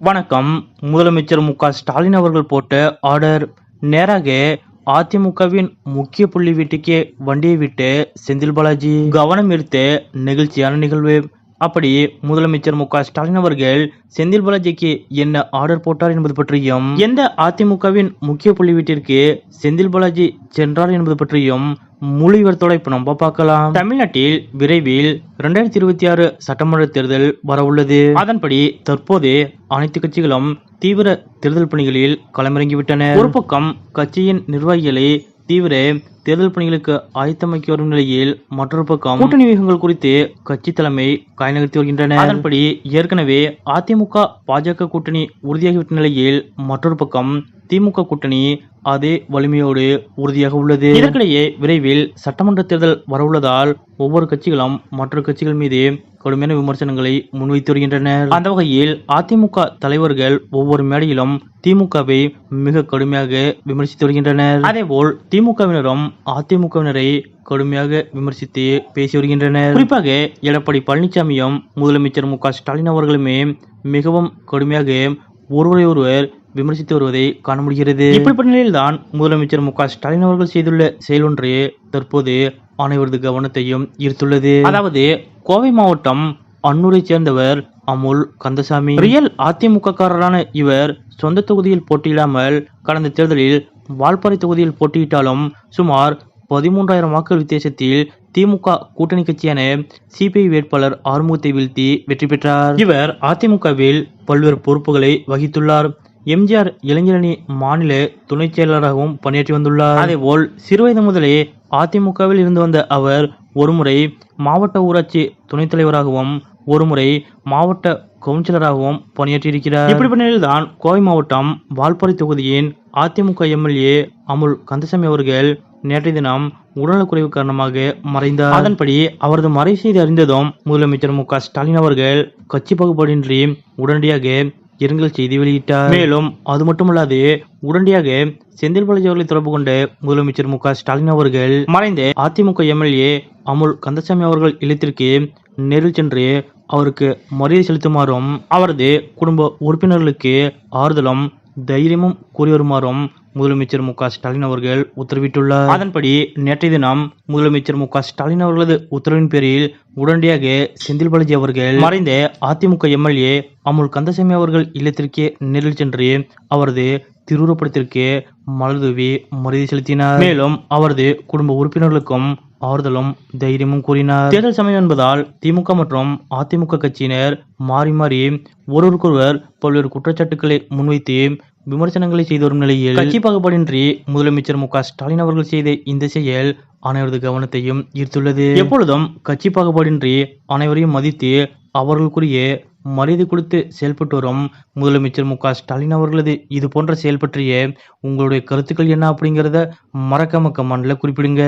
வணக்கம். முதலமைச்சர் மு க ஸ்டாலின் அவர்கள் போட்ட ஆர்டர் நேராக அதிமுகவின் முக்கிய புள்ளி வீட்டுக்கே வண்டியை விட்டு செந்தில் பாலாஜி கவனம் ஈர்த்த நெகிழ்ச்சியான நிகழ்வு. அப்படி முதலமைச்சர் மு க ஸ்டாலின் அவர்கள் செந்தில் பாலாஜிக்கு என்ன ஆர்டர் போட்டார் என்பது பற்றியும் எந்த அதிமுகவின் முக்கிய புள்ளி வீட்டிற்கு செந்தில் பாலாஜி சென்றார் என்பது பற்றியும் முழு விவரத்தோட இப்ப நம்ம பார்க்கலாம். தமிழ்நாட்டில் விரைவில் இரண்டாயிரத்தி இருபத்தி ஆறு சட்டமன்ற தேர்தல் வரவுள்ளது. அதன்படி தற்போது அனைத்து கட்சிகளும் தீவிர தேர்தல் பணிகளில் களமிறங்கிவிட்டன. ஒரு பக்கம் கட்சியின் நிர்வாகிகளை தீவிர தேர்தல் பணிகளுக்கு ஆயத்தமாக்கி வரும் நிலையில் மற்றொரு பக்கம் கூட்டணி வியூகங்கள் குறித்து கட்சி தலைமை காய் நகர்த்தி வருகின்றன. அதன்படி ஏற்கனவே அதிமுக பாஜக கூட்டணி உறுதியாகிவிட்ட நிலையில் மற்றொரு பக்கம் திமுக கூட்டணி அதே வலிமையோடு உறுதியாக உள்ளது. இதற்கிடையே விரைவில் சட்டமன்ற தேர்தல் வரவுள்ளதால் ஒவ்வொரு கட்சிகளும் மற்ற கட்சிகள் மீது கடுமையான விமர்சனங்களை முன்வைத்து வருகின்றனர். அந்த வகையில் அதிமுக தலைவர்கள் ஒவ்வொரு மேடையிலும் திமுகவை மிக கடுமையாக விமர்சித்து வருகின்றனர். அதேபோல் திமுகவினரும் அதிமுகவினரை கடுமையாக விமர்சித்து பேசி வருகின்றனர். குறிப்பாக எடப்பாடி பழனிசாமியும் முதலமைச்சர் மு க ஸ்டாலின் அவர்களுமே மிகவும் கடுமையாக ஒருவரை ஒருவர் விமர்சித்து வருவதை காண முடிகிறது. இப்படிப்பட்ட நிலையில்தான் முதலமைச்சர் மு க ஸ்டாலின் அவர்கள் செய்துள்ள செயல் ஒன்று தற்போது அனைவரது கவனத்தையும் ஈர்த்துள்ளது. அதாவது கோவை மாவட்டம் அன்னூரை சேர்ந்தவர் அமுல் கந்தசாமி. ரியல் அதிமுக காரரான இவர் சொந்த தொகுதியில் போட்டியிடாமல் கடந்த தேர்தலில் வால்பாறை தொகுதியில் போட்டியிட்டாலும் சுமார் பதிமூன்றாயிரம் வாக்குகள் வித்தியாசத்தில் திமுக கூட்டணி கட்சியான சிபிஐ வேட்பாளர் ஆறுமுகத்தை வீழ்த்தி வெற்றி பெற்றார். இவர் அதிமுகவில் பல்வேறு பொறுப்புகளை வகித்துள்ளார். எம்ஜிஆர் இளைஞரணி மாநில துணைச் செயலாளராகவும் பணியாற்றி வந்துள்ளார். அதேபோல் சிறுவயது முதலே அதிமுகவில் இருந்து வந்த அவர் ஒருமுறை மாவட்ட ஊராட்சி துணைத் தலைவராகவும் ஒருமுறை மாவட்ட கவுன்சிலராகவும் பணியாற்றியிருக்கிறார். இப்படிப்பட்ட நிலையில்தான் கோவை மாவட்டம் வால்பாறை தொகுதியின் அதிமுக எம்எல்ஏ அமுல் கந்தசாமி அவர்கள் நேற்றைய தினம் உடல்நலக்குறைவு காரணமாக மறைந்தார். அதன்படி அவரது மறை செய்தி அறிந்ததும் முதலமைச்சர் மு க ஸ்டாலின் அவர்கள் கட்சி பாகுபாடின்றி உடனடியாக இரங்கல் செய்தி வெளியிட்டார். மேலும் அது மட்டுமல்லாது உடனடியாக செந்தில் பாலாஜி அவர்களை தொடர்பு கொண்டு முதலமைச்சர் மு ஸ்டாலின் அவர்கள் மறைந்த அதிமுக எம்எல்ஏ அமுல் கந்தசாமி அவர்கள் இல்லத்திற்கு நேரில் சென்று அவருக்கு மரியாதை செலுத்துமாறும் அவரது குடும்ப உறுப்பினர்களுக்கு ஆறுதலும் தைரியமும் கூறி வருமாறும் முதலமைச்சர் மு க ஸ்டாலின் அவர்கள் உத்தரவிட்டுள்ளார். அதன்படி நேற்றைய தினம் முதலமைச்சர் மு க ஸ்டாலின் அவர்களது உத்தரவின் பேரில் உடனடியாக செந்தில் பாலாஜி அவர்கள் மறைந்த அதிமுக எம்எல்ஏ அமுல் கந்தசாமி அவர்கள் இல்லத்திற்கே நேரில் சென்று அவரது திருவுருப்படத்திற்கு மலர்தூவி மரியாதை செலுத்தினார். மேலும் அவரது குடும்ப உறுப்பினர்களுக்கும் ஆறுதலும் தைரியமும் கூறினார். தேர்தல் சமயம் என்பதால் திமுக மற்றும் அதிமுக கட்சியினர் மாறி மாறி ஒருவருக்கொருவர் பல்வேறு குற்றச்சாட்டுக்களை முன்வைத்து விமர்சனங்களை செய்து வரும் நிலையில் கட்சி பாகுபாடின்றி முதலமைச்சர் மு ஸ்டாலின் அவர்கள் செய்த இந்த செயல் அனைவரது கவனத்தையும் ஈர்த்துள்ளது. எப்பொழுதும் கட்சி பாகுபாடின்றி அனைவரையும் மதித்து அவர்களுக்குரிய மரியாதை கொடுத்து செயல்பட்டு வரும் முதலமைச்சர் மு ஸ்டாலின் அவர்களது இது போன்ற செயல் பற்றிய உங்களுடைய கருத்துக்கள் என்ன அப்படிங்கிறத மறக்காம கமெண்ட்ல குறிப்பிடுங்க.